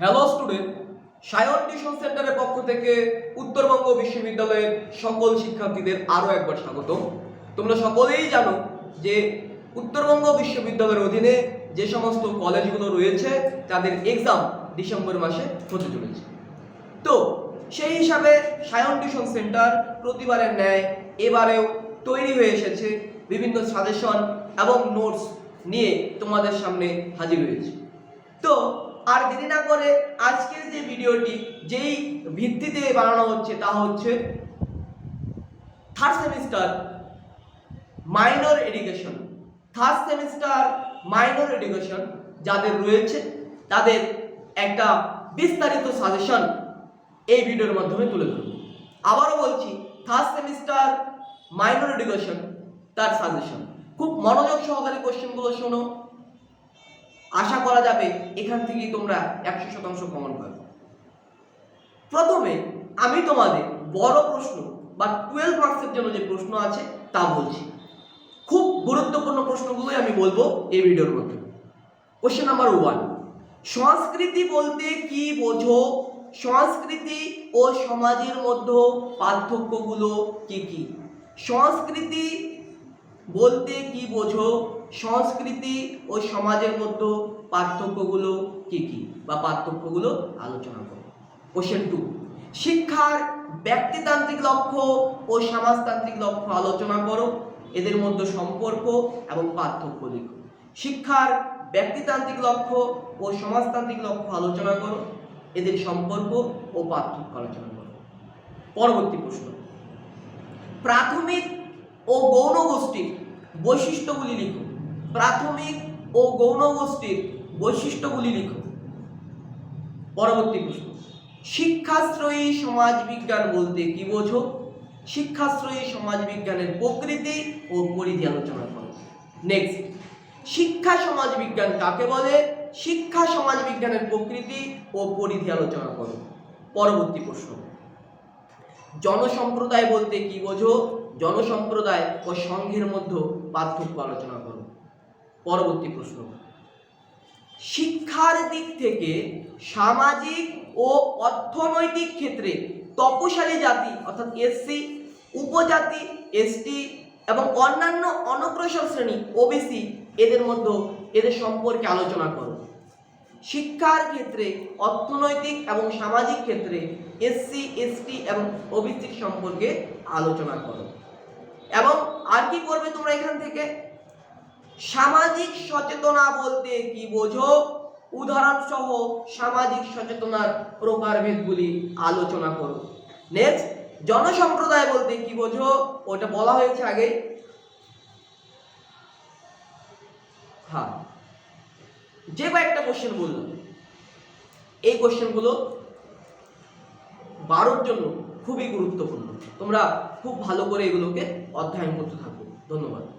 Hello student Sayan tuition সেন্টারের পক্ষ থেকে উত্তরবঙ্গ বিশ্ববিদ্যালয়ের সকল শিক্ষার্থীদের আরও একবার স্বাগত। তোমরা সকলেই জানো যে উত্তরবঙ্গ বিশ্ববিদ্যালয়ের অধীনে যে সমস্ত কলেজগুলো রয়েছে, তাদের এক্সাম ডিসেম্বর মাসে হতে চলেছে। তো সেই হিসাবে সায়ন টিউশন সেন্টার প্রতিবারের ন্যায় এবারেও তৈরি হয়ে এসেছে বিভিন্ন সাজেশন এবং নোটস নিয়ে তোমাদের সামনে হাজির হয়েছে। তো আর দেরি না করে আজকের যে ভিডিওটি, যেই ভিত্তিতে বানানো হচ্ছে তা হচ্ছে third semester minor education third semester minor education যাদের রয়েছে, তাদের একটা বিস্তারিত সাজেশন এই ভিডিওর মাধ্যমে তুলে ধরব। আবারও বলছি থার্ড সেমিস্টার মাইনর এডুকেশন তার সাজেশন খুব মনোযোগ সহকারে কোশ্চেনগুলো শোনো। আশা করা যাবে এখান থেকেই তোমরা একশো শতাংশ কমন পাবে। প্রথমে আমি তোমাদের বড় প্রশ্ন বা টুয়েলভ মার্কসের জন্য যে প্রশ্ন আছে তা বলছি। খুব গুরুত্বপূর্ণ প্রশ্নগুলোই আমি বলব এই ভিডিওর মধ্যে। কোশ্চেন নাম্বার ওয়ান সংস্কৃতি বলতে কি বোঝো? সংস্কৃতি ও সমাজের মধ্যে পার্থক্যগুলো কি কি? সংস্কৃতি বলতে কি বোঝো? সংস্কৃতি ও সমাজের মধ্যে পার্থক্যগুলো কি কি? বা পার্থক্যগুলো আলোচনা করো। কোশ্চেন টু শিক্ষার ব্যক্তিতান্ত্রিক লক্ষ্য ও সমাজতান্ত্রিক লক্ষ্য আলোচনা করো। এদের মধ্যে সম্পর্ক এবং পার্থক্য লিখো। শিক্ষার ব্যক্তিতান্ত্রিক লক্ষ্য ও সমাজতান্ত্রিক লক্ষ্য আলোচনা করো। এদের সম্পর্ক ও পার্থক্য আলোচনা করো। পরবর্তী প্রশ্ন, প্রাথমিক ও গৌণ গোষ্ঠীর বৈশিষ্ট্যগুলি লিখো। প্রাথমিক ও গৌণ গোষ্ঠীর বৈশিষ্ট্যগুলি লিখো। পরবর্তী প্রশ্ন। শিক্ষাশ্রয়ী সমাজ বিজ্ঞান বলতে কি বোঝো? শিক্ষাশ্রয়ী সমাজ বিজ্ঞানের প্রকৃতি ও পরিধি আলোচনা করো। নেক্সট শিক্ষা সমাজ বিজ্ঞান কাকে বলে? শিক্ষা সমাজ বিজ্ঞানের প্রকৃতি ও পরিধি আলোচনা করো। পরবর্তী প্রশ্ন। জনসম্প্রদায় বলতে কি বোঝো? জনসম্প্রদায় ও সংঘের মধ্যে পার্থক্য আলোচনা করো। পরবর্তী প্রশ্ন। শিক্ষার দিক থেকে সামাজিক ও অর্থনৈতিক ক্ষেত্রে তপশালী জাতি অর্থাৎ এসসি উপজাতি এসটি এবং অন্যান্য অনগ্রসর শ্রেণি, ওবিসি এদের মধ্যে এদের সম্পর্কে আলোচনা করো। শিক্ষার ক্ষেত্রে অর্থনৈতিক এবং সামাজিক ক্ষেত্রে এসসি এসটি এবং ওবিসির সম্পর্কে আলোচনা করো। এবং আর কি করবে তোমরা এখান থেকে? সামাজিক সচেতনা বলতে কি বোঝো? উদাহরণ সহ সামাজিক সচেতনার প্রকারভেদগুলি আলোচনা করো। নেক্সট জনসম্প্রদায় বলতে কি বোঝো? ওটা বলা হয়েছে আগে। হ্যাঁ। যে কয়েকটা কোশ্চেন বললাম। এই কোশ্চেনগুলো বারোর জন্য খুবই গুরুত্বপূর্ণ। তোমরা খুব ভালো করে এগুলোকে অধ্যয়ন করতে থাকো। ধন্যবাদ।